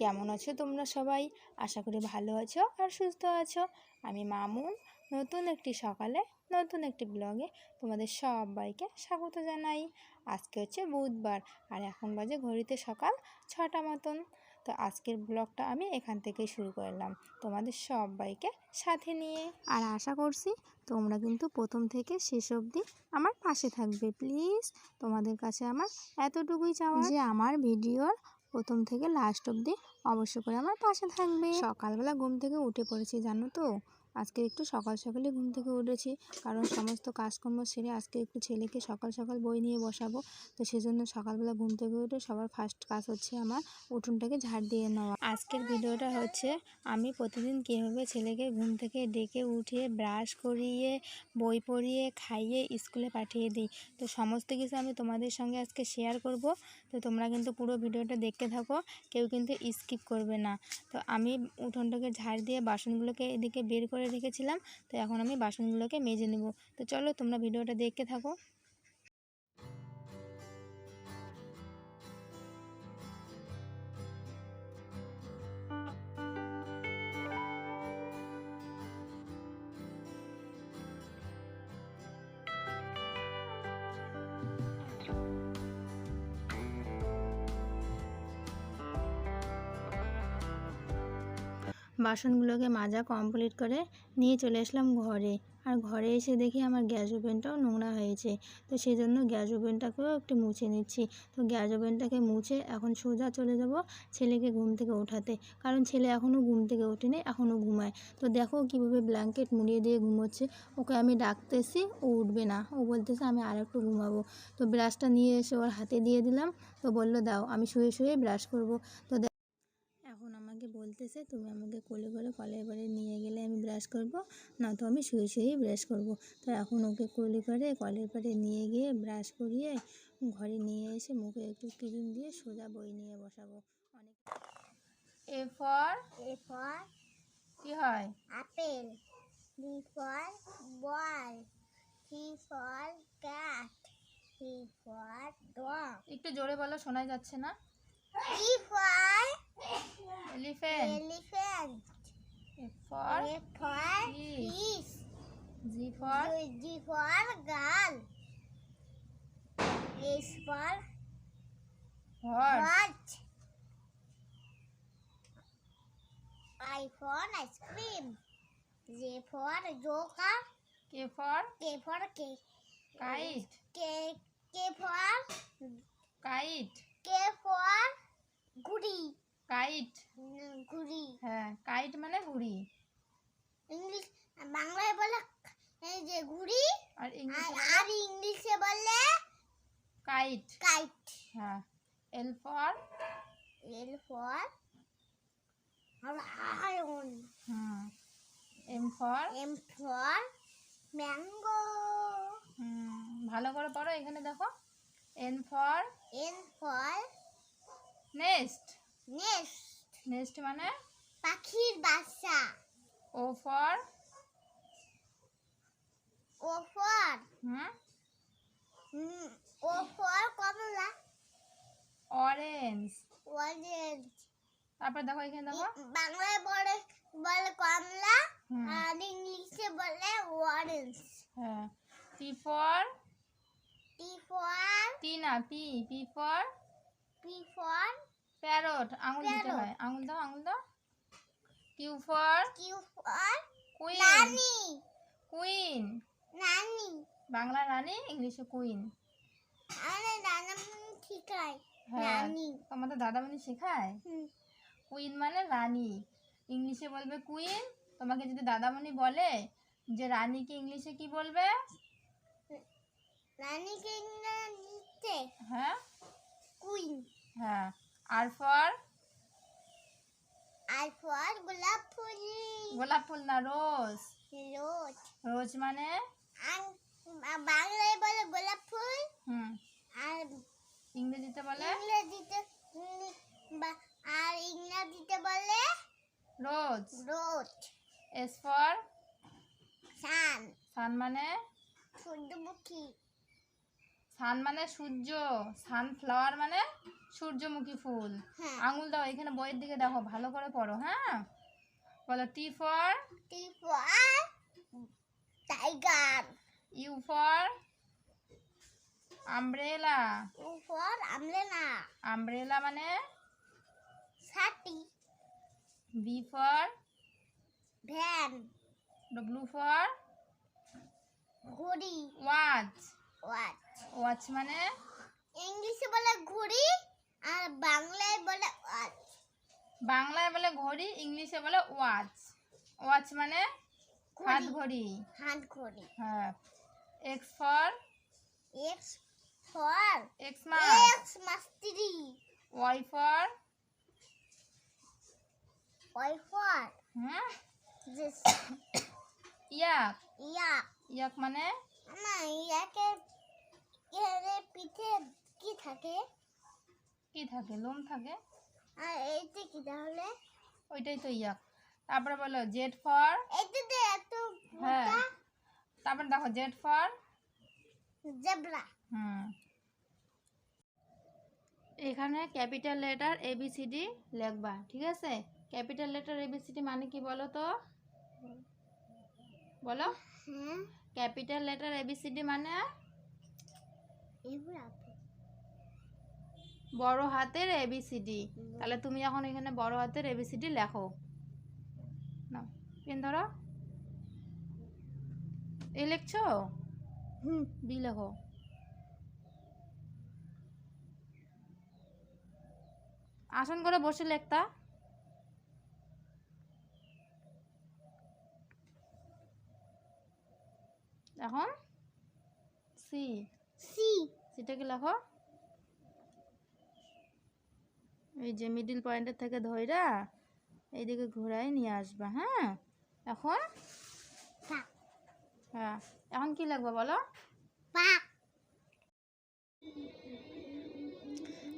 কেমন আছো তোমরা সবাই? আশা করি ভালো আছো আর সুস্থ আছো। আমি মামুন, নতুন একটি সকালে, নতুন একটি ব্লগে তোমাদের সবাইকে স্বাগত জানাই। আজকে হচ্ছে বুধবার আর এখন বাজে ঘড়িতে সকাল ছটা মতন। তো আজকের ব্লগটা আমি এখান থেকেই শুরু করলাম তোমাদের সবাইকে সাথে নিয়ে। আর আশা করছি তোমরা কিন্তু প্রথম থেকে শেষ অবধি আমার পাশে থাকবে। প্লিজ তোমাদের কাছে আমার এতটুকুই চাওয়া যে আমার ভিডিওর প্রথম থেকে লাস্ট অবধি অবশ্য করে আমার পাশে থাকবে। সকালবেলা ঘুম থেকে উঠে পড়েছি, জানো তো? আজকে একটু সকাল সকালে ঘুম থেকে উঠেছি। কারণ সমস্ত কাজকর্ম সেরে আজকে একটু ছেলেকে সকাল সকাল বই নিয়ে বসাবো। তো সেজন্য সকালবেলা ঘুম থেকে উঠে সবার ফার্স্ট কাজ হচ্ছে আমার উঠোনটাকে ঝাড় দিয়ে নেওয়া। আজকের ভিডিওটা হচ্ছে আমি প্রতিদিন কীভাবে ছেলেকে ঘুম থেকে ডেকে উঠিয়ে ব্রাশ করিয়ে, বই পড়িয়ে, খাইয়ে স্কুলে পাঠিয়ে দিই। তো সমস্ত কিছু আমি তোমাদের সঙ্গে আজকে শেয়ার করব। তো তোমরা কিন্তু পুরো ভিডিওটা দেখতে থাকো, কেউ কিন্তু স্কিপ করবে না। তো আমি উঠোনটাকে ঝাড় দিয়ে বাসনগুলোকে এদিকে বের করে রেখেছিলাম তো এখন আমি বাসনগুলোকে মেজে নেব। তো চলো তোমরা ভিডিওটা দেখতে থাকো। বাসনগুলোকে মাজা কমপ্লিট করে নিয়ে চলে আসলাম ঘরে। আর ঘরে এসে দেখি আমার গ্যাস ওভেনটাও নোংরা হয়েছে। তো সেই জন্য গ্যাস ওভেনটাকেও একটু মুছে নিচ্ছি। তো গ্যাস ওভেনটাকে মুছে এখন সোজা চলে যাব ছেলেকে ঘুম থেকে ওঠাতে। কারণ ছেলে এখনও ঘুম থেকে ওঠেনি, এখনও ঘুমায়। তো দেখো কীভাবে ব্ল্যাঙ্কেট মুড়িয়ে দিয়ে ঘুমোচ্ছে। ওকে আমি ডাকতেছি, ও উঠবে না। ও বলতেছে আমি আর একটু ঘুমাবো। তো ব্রাশটা নিয়ে এসে ওর হাতে দিয়ে দিলাম। তো বলল, দাও, আমি শুয়ে শুয়ে ব্রাশ করব। তো বলতেছে তুমি আমাকে কোলে করে কলের বাড়ি নিয়ে গেলে আমি ব্রাশ করব না তো আমি শুয়ে শুয়েই ব্রাশ করব। তো এখন ওকে কোলে করে কলের পাড়ে নিয়ে গিয়ে ব্রাশ করিয়ে ঘরে নিয়ে এসে মুখে একটু ক্রিম দিয়ে সোজা বই নিয়ে বসাবো। অনেক এ ফর A for কি হয়? Apple. B for ball. C for cat. D for dog. একটু জোরে বলো শোনা যাচ্ছে না? E for elephant elephant. A for A for Fish. G for G for girl. H for watch. I for ice cream. J for joker. K for K for cake. Kite K K for kite K for ঘুড়ি kite ঘুড়ি। হ্যাঁ kite মানে ঘুড়ি। English বাংলায় বলে এই যে ঘুড়ি আর ইংলিশে আর ইংলিশে বলে কাইট কাইট হ্যাঁ L for L for lion hmm M for M for mango hmm ভালো করে পড়ো এখানে দেখো। N for N for nest nest nest মানে? পাখির বাসা O for O for hmm? O for Kamala. Orange orange তারপর দেখো এখানে দেখো। বাংলায় বলে বলে কমলা আর ইংলিশে বলে অরেঞ্জ হ্যাঁ। P for T for T না P P for P for parrot আঙুল দিতে. হয়। আঙুল দাও আঙুল দাও। Q for Q for queen. নানি কুইন। নানি বাংলা রানী ইংলিশে কুইন। আরে নানা ঠিকাই হ্যাঁ নানি তোমাদের দাদামণি শেখায়? হুম, কুইন মানে রানী। ইংলিশে বলবে কুইন। তোমাকে যদি দাদামণি বলে যে রানীকে ইংলিশে কি বলবে? নানিকে নিতে হ্যাঁ। কুইন। হ্যাঁ। আর ফর? আর ফর গোলাপ ফুল। গোলাপ ফুল না রোজ? রোজ। রোজ মানে? বাংলায় বলে গোলাপ ফুল। হুম। আর ইংরেজিতে বলে? ইংরেজিতে আর ইংরেজিতে বলে? রোজ। রোজ। S for? সান। সান মানে? সূর্যমুখী। সান মানে সূর্য সানফ্লাওয়ার মানে সূর্যমুখী ফুল। হ্যাঁ। আঙুল দাও এখানে বইয়ের দিকে দেখো ভালো করে পড়ো হ্যাঁ? বলো T for T for tiger U for umbrella U for আমলেনা umbrella মানে ছাতি। V for van W for ঘড়ি। ওয়াচ ওয়াচ ওয়াচ মানে? ইংলিশে বলে ঘড়ি আর বাংলায় বলে ওয়াচ বাংলায় বলে ঘড়ি ইংলিশে বলে ওয়াচ ওয়াচ মানে হাত ঘড়ি। হাত ঘড়ি। হ্যাঁ। X for X for X মা Xmas tree. Y for Y for হ্যাঁ। ইয়াক ইয়া ইয়াক মানে? আমার ইয়াকে এর পিঠে কি থাকে? কি থাকে? লোম থাকে? আর এইতে কি তাহলে? ওইটাই তো ইয়াক তারপরে বলো জেড ফর? এইতে এত হ্যাঁ। তারপরে দেখো জেড ফর? জেব্রা। হুম। এখানে ক্যাপিটাল লেটার এবিসিডি লিখবা ঠিক আছে? ক্যাপিটাল লেটার এবিসিডি মানে কি বলো তো? বলো। হ্যাঁ। ক্যাপিটাল লেটার এবিসিডি মানে? বড় হাতের এবিসিডি তাহলে তুমি এখন এখানে বড় হাতের এবিসিডি লেখো। না পেন ধরো। এ লিখছো? হুম। বি লেখো। আসন করে বসে লেখতা এখন? সি। সি। সিটাকে লেখো? এই যে মিডিল পয়েন্টের থেকে ধইরা এইদিকে ঘোরায় নিয়ে আসবা হ্যাঁ? এখন? হ্যাঁ এখন কি লাগবে বলো?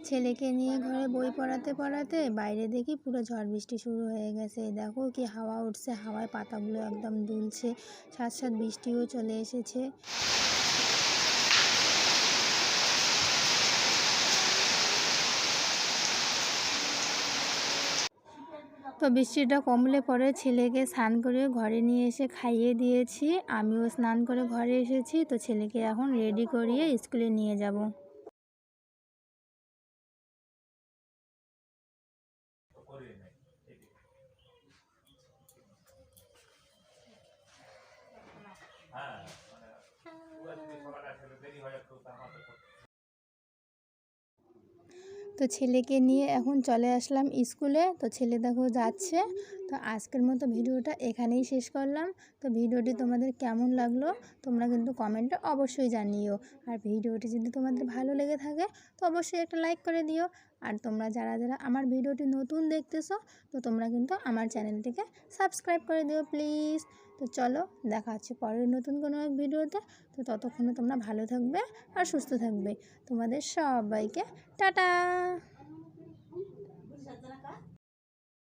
ছেলেকে নিয়ে ঘরে বই পড়াতে পড়াতে বাইরে দেখি পুরো ঝড় বৃষ্টি শুরু হয়ে গেছে। দেখো কি হাওয়া উঠছে হাওয়ায় পাতাগুলো একদম দুলছে সাথ সাথ বৃষ্টিও চলে এসেছে। তো বৃষ্টিটা কমলে পরে ছেলেকে স্নান করে ঘরে নিয়ে এসে খাইয়ে দিয়েছি। আমিও স্নান করে ঘরে এসেছি, তো ছেলেকে এখন রেডি করিয়ে স্কুলে নিয়ে যাব। তো ছেলেকে নিয়ে এখন চলে আসলাম স্কুলে। তো ছেলে দেখো যাচ্ছে। তো আজকের মতো ভিডিওটা এখানেই শেষ করলাম। তো ভিডিওটি তোমাদের কেমন লাগল তোমরা কিন্তু কমেন্টে অবশ্যই জানিও। আর ভিডিওটি যদি তোমাদের ভালো লেগে থাকে তো অবশ্যই একটা লাইক করে দিও। আর তোমরা যারা যারা আমার ভিডিওটি নতুন দেখতেছো, তো তোমরা কিন্তু আমার চ্যানেলটিকে সাবস্ক্রাইব করে দিও প্লিজ। তো চলো, দেখা হচ্ছে পরের নতুন কোনো এক ভিডিওতে। তো ততক্ষণে তোমরা ভালো থাকবে আর সুস্থ থাকবে। তোমাদের সবাইকে টাটা!